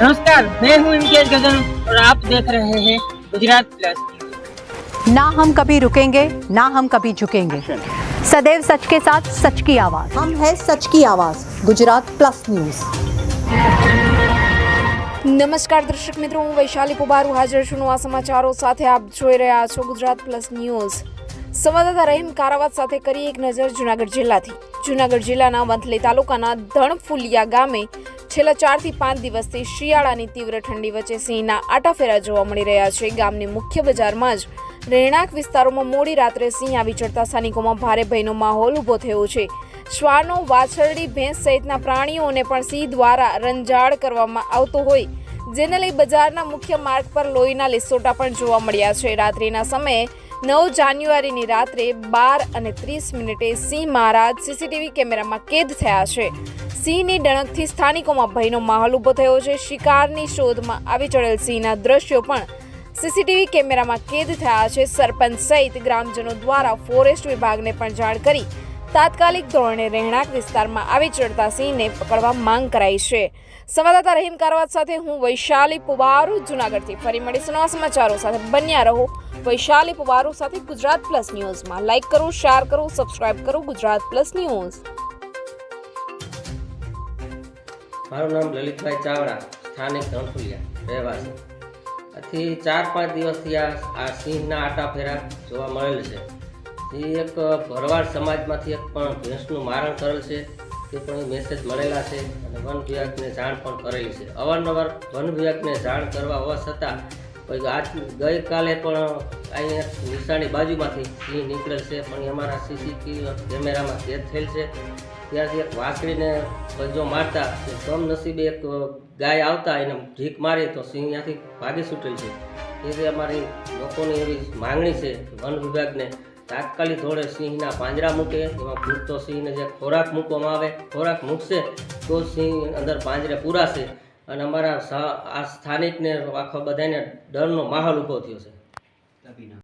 नमस्कार मैं हूं इम्तियाज गजन और आप देख रहे हैं गुजरात प्लस ना हम कभी रुकेंगे ना हम कभी झुकेंगे सदैव सच के साथ सच की आवाज हम है सच की आवाज गुजरात प्लस न्यूज નમસ્કાર દર્શક મિત્રો હું વૈશાલી પુબારુ હાજર છું નવા સમાચારો સાથે આપ જોઈ રહ્યા છો ગુજરાત પ્લસ ન્યૂઝ સંવાદદાતા રહીમ કારાવાત સાથે કરી એક નજર જુનાગઢ જિલ્લાથી જુનાગઢ જિલ્લાના વંથલી તાલુકાના ધણફુલિયા ગામે છેલ્લા ચારથી પાંચ દિવસથી શિયાળાની તીવ્ર ઠંડી વચ્ચે સિંહના આટાફેરા જોવા મળી રહ્યા છે. ગામની મુખ્ય બજારમાં જ રહેણાંક વિસ્તારોમાં મોડી રાત્રે સિંહ આવી ચડતા સ્થાનિકોમાં ભારે ભયનો માહોલ ઊભો થયો છે. શ્વાનો, વાછરડી, ભેંસ સહિતના પ્રાણીઓને પણ સિંહ દ્વારા રંજાડ કરવામાં આવતો હોય, જેને લઈ બજારના મુખ્ય માર્ગ પર લોહીના લીસોટા પણ જોવા મળ્યા છે. રાત્રિના સમયે નવ જાન્યુઆરીની રાત્રે બાર અને ત્રીસ મિનિટે સિંહ મહારાજ સીસીટીવી કેમેરામાં કેદ થયા છે. સિંહની ડણકથી સ્થાનિકોમાં ભયનો માહોલ ઊભો થયો છે. શિકારની શોધમાં આવી ચડેલ સિંહના દ્રશ્યો પણ સીસીટીવી કેમેરામાં કેદ થયા છે. સરપંચ સહિત ગ્રામજનો દ્વારા ફોરેસ્ટ વિભાગને પણ જાણ કરી તાત્કાલિક ધોરણે રહેણાંક વિસ્તારમાં આવી ચડતા સિંહને પકડવા માંગ કરાઈ છે. સંવાદદાતા રહીમ કારવાત સાથે હું વૈશાલી પુવારુ, જુનાગઢથી ફરી મળીશું. નવા સમાચારો સાથે બન્યા રહો વૈશાલી પુવારુ સાથે ગુજરાત પ્લસ ન્યૂઝમાં. લાઇક કરો શેર કરો સબસ્ક્રાઇબ કરો, ગુજરાત પ્લસ ન્યૂઝ. મારું નામ લલિતભાઈ ચાવડા, સ્થાનિક ધણફુલિયા રહેવાસી. આથી ચાર પાંચ દિવસથી આ સિંહના આટા ફેરા જોવા મળેલ છે. એ એક ભરવાડ સમાજમાંથી એક પણ ભેંસનું મારણ કરેલ છે. તે પણ મેસેજ મળેલા છે અને વન વિભાગને જાણ પણ કરેલી છે. અવારનવાર વન વિભાગને જાણ કરવા હોવા છતાં આજ ગઈકાલે પણ અહીંયા નિશાની બાજુમાંથી સિંહ નીકળેલ છે. પણ અમારા સીસીટીવી કેમેરામાં કેદ થયેલ છે. ત્યાંથી એક વાંસળીને પંજો મારતા કમનસીબે એક ગાય આવતા એને ઢીક મારી તો સિંહ ત્યાંથી ભાગી છૂટેલ છે. એ અમારી લોકોની એવી માંગણી છે વન વિભાગને તાત્કાલિક ધોળે સિંહના પાંજરા મૂકે, એમાં પૂરતો સિંહને જે ખોરાક મૂકવામાં આવે, ખોરાક મૂકશે, તો સિંહ અંદર પાંજરે પૂરાશે. અને અમારા આ સ્થાનિકને આખા બધાને ડરનો માહોલ ઊભો થયો છે.